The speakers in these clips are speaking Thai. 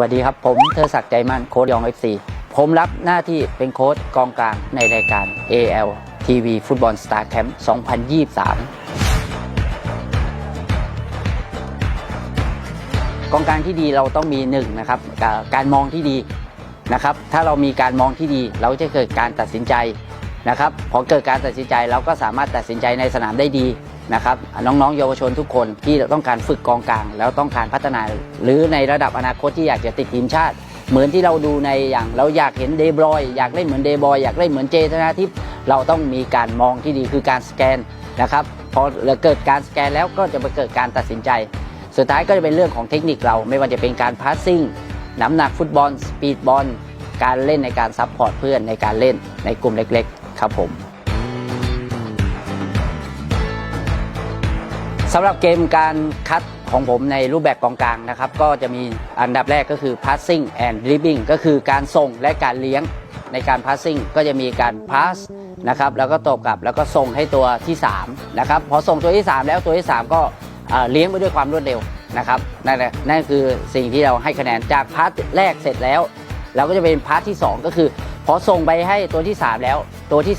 วัสดีครับ ผมเทอศักดิ์ใจมั่นโค้ดยอง FC ผมรับหน้าที่เป็นโค้ดกองกลางในรายการ AL TV ฟุตบอลสตาร์แคมป์2023 กองกลางที่ดีเราต้องมีหนึ่งนะครับ กาการมองที่ดีนะครับ ถ้าเรามีการมองที่ดี เราจะเกิดการตัดสินใจนะครับ พอเกิดการตัดสินใจเราก็สามารถตัดสินใจในสนามได้ดี นะครับน้องๆ เยาวชนทุกคนที่ต้องการฝึกกองกลาง แล้วต้องการพัฒนา หรือในระดับอนาคตที่อยากจะติดทีมชาติ เหมือนที่เราดูในอย่างเราอยากเห็นเดบรอยอยากเล่นเหมือนเดบอยอยากเล่นเหมือนเจธนาทิพย์เราต้องมีการมองที่ดีคือการสแกนนะครับพอเกิดการสแกนแล้วก็จะมาเกิดการตัดสินใจ สุดท้ายก็จะเป็นเรื่องของเทคนิคเราไม่ว่าจะเป็นการพาสซิ่งน้ำหนักฟุตบอล สปีดบอล การเล่นในการซัพพอร์ตเพื่อนในการเล่นในกลุ่มเล็ก ๆ ครับผม สำหรับเกมการคัดของผมในรูปแบบกองกลางนะครับ ก็จะมีอันดับแรกก็คือ passing and dribbling ก็คือการส่งและการเลี้ยงในการ passing ก็จะมีการ pass นะครับแล้วก็ตบกลับแล้วก็ส่งให้ตัวที่3นะครับพอส่งตัวที่ 3 แล้วตัวที่ 3 ก็เลี้ยงไปด้วยความรวดเร็วนะครับนั่นแหละนั่นคือสิ่งที่เราให้คะแนนจากพาร์ทแรกเสร็จแล้ว เราก็จะเป็นพาร์ทที่ 2 ก็คือ พอส่งไปให้ตัวที่ 3 แล้วตัวที่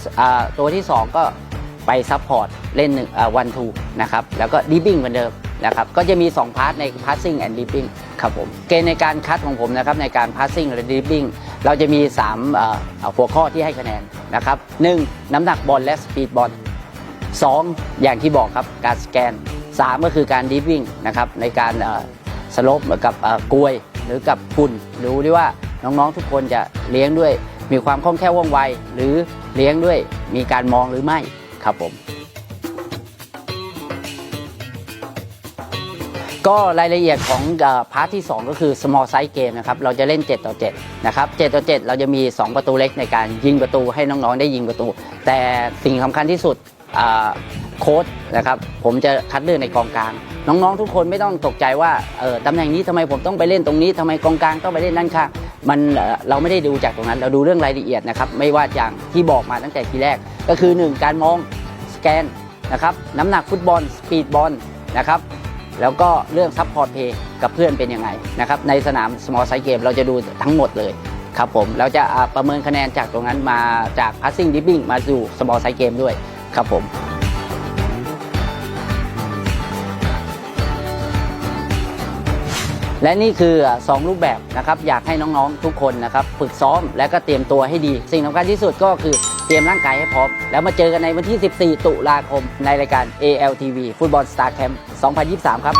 ตัวที่ 2 ก็ ไปซัพพอร์ตเล่นหนึ่งวันทูนะครับแล้วก็ดิฟบิ้งเหมือนเดิมนะครับก็จะมี 2 พาร์ทใน passing and dribbling ครับผมเกณฑ์ในการคัดของผมนะครับในการ passing และ dribbling เราจะมี3เอ่อเอ่อหัวข้อที่ให้คะแนนนะครับหนึ่งน้ำหนักบอลและสปีดบอล2อย่างที่บอกครับการสแกน 3 ก็คือการดิฟวิ่งนะครับในการสลปกับกลวยหรือกับคุณดูดิว่าน้องๆทุกคนจะเลี้ยงด้วย มีความคล่องแคล่วว่องไว หรือเลี้ยงด้วยมีการมองหรือไม่ ครับผม ก็รายละเอียดของพาร์ทที่ 2 ก็คือ small size game นะครับเราจะเล่น 7 ต่อ 7 นะครับ7ต่อ 7 เราจะมี 2 ประตูเล็กในการยิงประตูให้น้องๆ ได้ยิงประตู แต่สิ่งสำคัญที่สุด โค้ดนะครับผมจะคัดเลือกในกองกลาง น้องๆทุกคนไม่ต้องตกใจว่าเออตำแหน่งนี้ทำไมผมต้องไปเล่นตรงนี้ทำไมกองกลางต้องไปเล่นด้านข้างมันเราไม่ได้ดูจากตรงนั้น เราดูเรื่องรายละเอียดนะครับไม่ว่าอย่างที่บอกมาตั้งแต่ทีแรก ก็คือ 1 การมองสแกนนะครับน้ำหนักฟุตบอลสปีดบอลนะครับแล้วก็เรื่องซัพพอร์ตเพย์กับเพื่อนเป็นยังไงนะครับในสนาม small size game เราจะดูทั้งหมดเลยครับผมเราจะประเมินคะแนนจากตรงนั้นมาจาก passing dribbling มาสู่ small size game ด้วยครับผม และนี่คือสองรูปแบบนะครับอยากให้น้องๆทุกคนนะครับฝึกซ้อมและก็เตรียมตัวให้ดี สิ่งสำคัญที่สุดก็คือเตรียมร่างกายให้พร้อม แล้วมาเจอกันในวันที่ 14 ตุลาคมในรายการ ALTV ฟุตบอลสตาร์แคมป์2023 ครับ